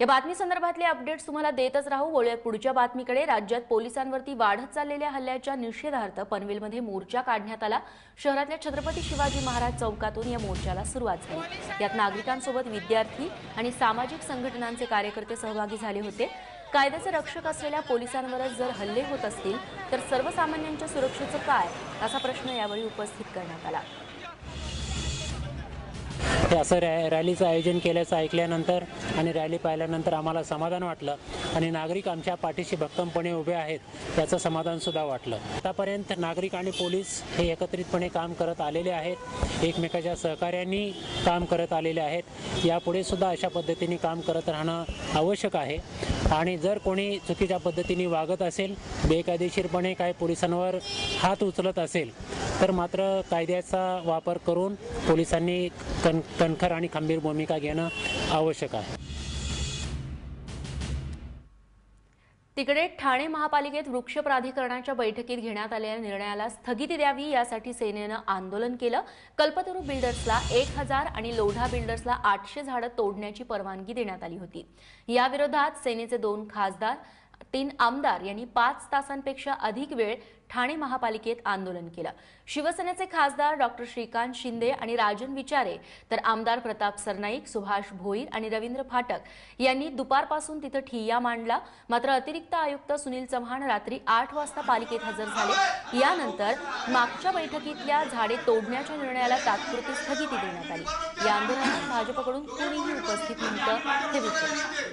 या बातमी संदर्भातले अपडेट्स तुम्हाला देतच राहू. वळूया पुढच्या बातमीकडे. राज्यात पोलिसांवरती वाढत चाललेल्या हल्ल्याच्या निषेधार्थ पनवेलमध्ये मोर्चा काढण्यात आला. शहरातल्या छत्रपती शिवाजी महाराज चौकातून या मोर्चाला सुरुवात झाली. यात नागरिकांसोबत विद्यार्थी आणि सामाजिक संघटनांचे कार्यकर्ते सहभागी झाले होते. कायद्याचे रक्षक असलेल्या पोलिसांवरच जर हल्ले होत असतील तर सर्वसामान्यांच्या सुरक्षेचं काय? असा प्रश्न यावेळी उपस्थित करण्यात आला. हे असं रॅ रॅलीचं आयोजन केल्याचं ऐकल्यानंतर आणि रॅली पाहिल्यानंतर आम्हाला समाधान वाटलं आणि नागरिक आमच्या पाठीशी भक्कमपणे उभे आहेत याचं समाधानसुद्धा वाटलं. आतापर्यंत नागरिक आणि पोलीस हे एकत्रितपणे काम करत आलेले आहेत एकमेकाच्या सहकार्यांनी काम करत आलेले आहेत यापुढे सुद्धा अशा पद्धतीने काम करत राहणं आवश्यक आहे. आणि जर कोणी चुकीच्या पद्धतीने वागत असेल बेकायदेशीरपणे काय पोलिसांवर हात उचलत असेल तर मात्र कायद्याचा वापर करून पोलिसांनी कण कणखर आणि खंबीर भूमिका घेणं आवश्यक आहे. तिकडे ठाणे महापालिकेत वृक्ष प्राधिकरणाच्या बैठकीत घेण्यात आलेल्या निर्णयाला स्थगिती द्यावी यासाठी सेनेनं आंदोलन केलं. कल्पतरू बिल्डर्सला एक हजार आणि लोढा बिल्डर्सला आठशे झाडं तोडण्याची परवानगी देण्यात आली होती. याविरोधात सेनेचे दोन खासदार तीन आमदार यांनी पाच तासांपेक्षा अधिक वेळ ठाणे महापालिकेत आंदोलन केलं. शिवसेनेचे खासदार डॉक्टर श्रीकांत शिंदे आणि राजन विचारे तर आमदार प्रताप सरनाईक सुभाष भोईर आणि रवींद्र फाटक यांनी दुपारपासून तिथं ठिय्या मांडला. मात्र अतिरिक्त आयुक्त सुनील चव्हाण रात्री आठ वाजता पालिकेत हजर झाले. यानंतर मागच्या बैठकीतल्या झाडे तोडण्याच्या निर्णयाला तात्पुरती स्थगिती देण्यात आली. या आंदोलनात भाजपकडून कुणीही उपस्थित नव्हतं हे विचार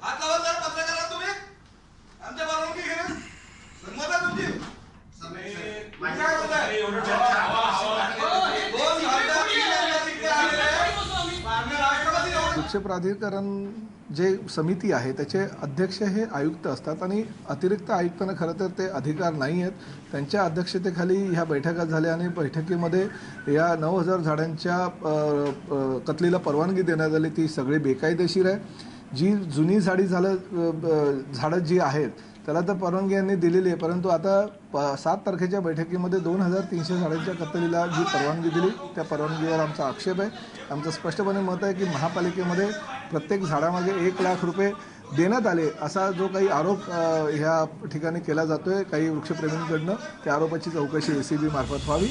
हात लावा जरा पत्रकाराला तुम्ही आमच्या परवानगी घे संमत आहे तुमची मी काय बोलताय? दोन खासदार, तीन आमदार इकडे आलेले आहेत. माननीय राष्ट्रपती प्राधिकरण जे समिती आहे त्याचे अध्यक्ष हे आयुक्त असतात आणि अतिरिक्त आयुक्तांना खरं तर ते अधिकार नाही आहेत. त्यांच्या अध्यक्षतेखाली ह्या बैठका झाल्या आणि बैठकीमध्ये या नऊ हजार झाडांच्या कतलीला परवानगी देण्यात आली. ती सगळी बेकायदेशीर आहे. जी जुनी झाडी झालं झाडं जी आहेत त्याला तर परवानगी यांनी दिलेली आहे परंतु आता प सात तारखेच्या बैठकीमध्ये दोन हजार तीनशे झाडांच्या कत्तलीला जी परवानगी दिली त्या परवानगीवर आमचा आक्षेप आहे. आमचं स्पष्टपणे मत आहे की महापालिकेमध्ये प्रत्येक झाडामागे एक लाख रुपये देण्यात आले असा जो काही आरोप ह्या ठिकाणी केला जातोय काही वृक्षप्रेमींकडनं त्या आरोपाची चौकशी ए सी बी मार्फत व्हावी.